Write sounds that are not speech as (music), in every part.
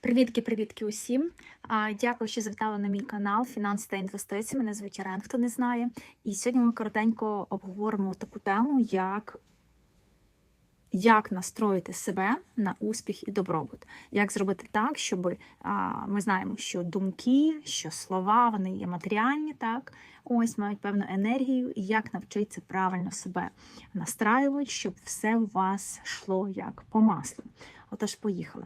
Привітки, привітки усім. Дякую, що завітали на мій канал Фінанси та інвестиції. Мене звуть Ірен, хто не знає. І сьогодні ми коротенько обговоримо таку тему, як, як настроїти себе на успіх і добробут. Як зробити так, щоб ми знаємо, що думки, що слова вони є матеріальні, так ось мають певну енергію, і як навчитися правильно себе настраювати, щоб все у вас йшло як по маслу. Отож, поїхали.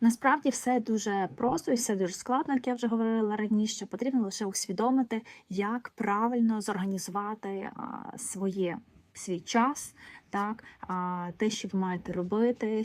Насправді все дуже просто і все дуже складно, як я вже говорила раніше. Потрібно лише усвідомити, як правильно зорганізувати своє свій час, так а, те, що ви маєте робити,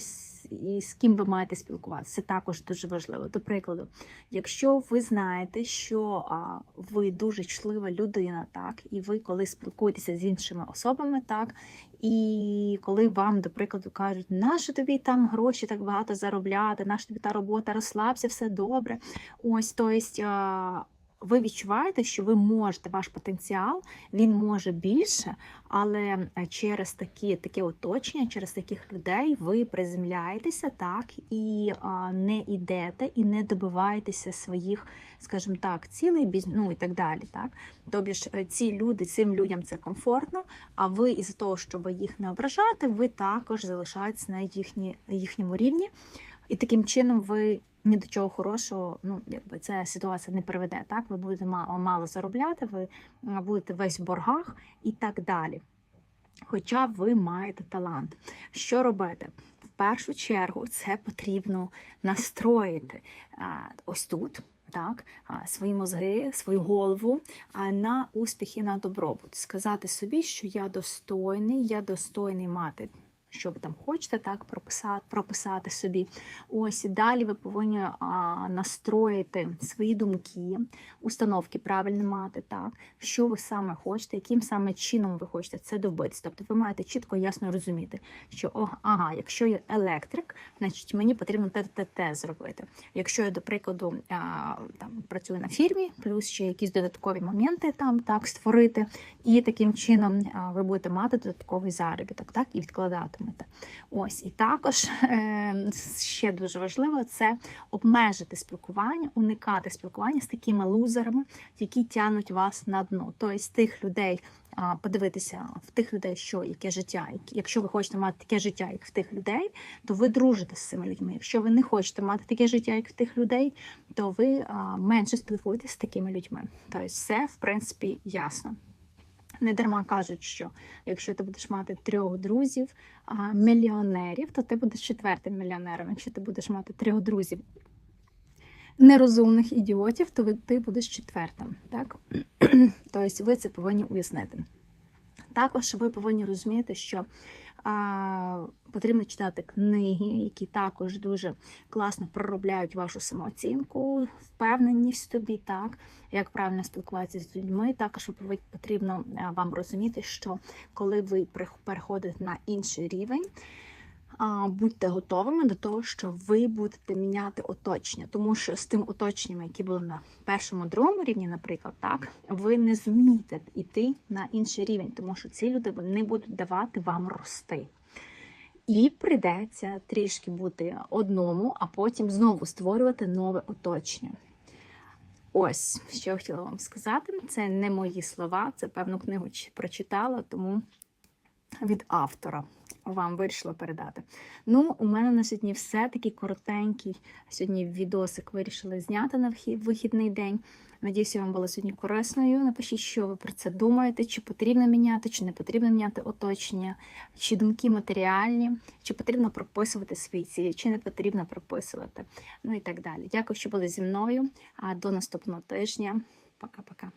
і з ким ви маєте спілкуватися. Це також дуже важливо. До прикладу, якщо ви знаєте, що а, ви дуже члива людина, так, і ви коли спілкуєтеся з іншими особами, так, і коли вам, до прикладу, кажуть, нащо тобі там гроші так багато заробляти, нащо тобі та робота, розслабся, все добре. Ось, то есть, а, ви відчуваєте, що ви можете, ваш потенціал, він може більше, але е, через такі, таке оточення, через таких людей ви приземляєтеся так і не йдете, і не добиваєтеся своїх, скажімо так, цілей, біз- ну і так далі. Так? Тобі ж е, ці люди, цим людям це комфортно, а ви із-за того, щоб їх не ображати, ви також залишаєтесь на їхні, їхньому рівні. І таким чином ви ні до чого хорошого, ну якби ця ситуація не приведе. Так, ви будете мало, мало заробляти, ви будете весь в боргах і так далі. Хоча ви маєте талант. Що робити? В першу чергу це потрібно настроїти ось тут. Так, свої мозги, свою голову на успіх і на добробут. Сказати собі, що я достойний, я достойний мати, що ви там хочете, так прописати, прописати собі. Ось далі ви повинні а, настроїти свої думки, установки правильно мати, так, що ви саме хочете, яким саме чином ви хочете це добитися. Тобто ви маєте чітко ясно розуміти, що о, ага, якщо я електрик, значить мені потрібно те, те, те зробити. Якщо я, до прикладу, а, там працюю на фірмі, плюс ще якісь додаткові моменти там так створити, і таким чином а, ви будете мати додатковий заробіток, так і відкладатимете. Ось і також е, ще дуже важливо це обмежити спілкування, уникати спілкування з такими лузерами, які тягнуть вас на дно. Тобто тих людей. Подивитися в тих людей, що яке життя, якщо ви хочете мати таке життя, як в тих людей, то ви дружите з цими людьми. Якщо ви не хочете мати таке життя, як в тих людей, то ви менше спілкуєтесь з такими людьми. Тобто, все в принципі ясно. Не дарма кажуть, що якщо ти будеш мати трьох друзів, мільйонерів, то ти будеш четвертим мільйонером. Якщо ти будеш мати трьох друзів нерозумних ідіотів, то ти будеш четвертим. Так? (clears throat) тобто ви це повинні уяснити. Також ви повинні розуміти, що а, потрібно читати книги, які також дуже класно проробляють вашу самооцінку, впевненість в тобі, так, як правильно спілкуватися з людьми. Також потрібно вам розуміти, що коли ви переходите на інший рівень, будьте готовими до того, що ви будете міняти оточення, тому що з тим оточенням, які були на першому, другому рівні, наприклад, так ви не зумієте йти на інший рівень, тому що ці люди не будуть давати вам рости. І прийдеться трішки бути одному, а потім знову створювати нове оточення. Ось що я хотіла вам сказати. Це не мої слова, це певну книгу прочитала, тому від автора вам вирішила передати. Ну, у мене на сьогодні все такий коротенький. Сьогодні відосик вирішила зняти на вихідний день. Надіюся, вам було сьогодні корисною. Напишіть, що ви про це думаєте, чи потрібно міняти, чи не потрібно міняти оточення, чи думки матеріальні, чи потрібно прописувати свої цілі, чи не потрібно прописувати. Ну і так далі. Дякую, що були зі мною. А до наступного тижня. Пока-пока.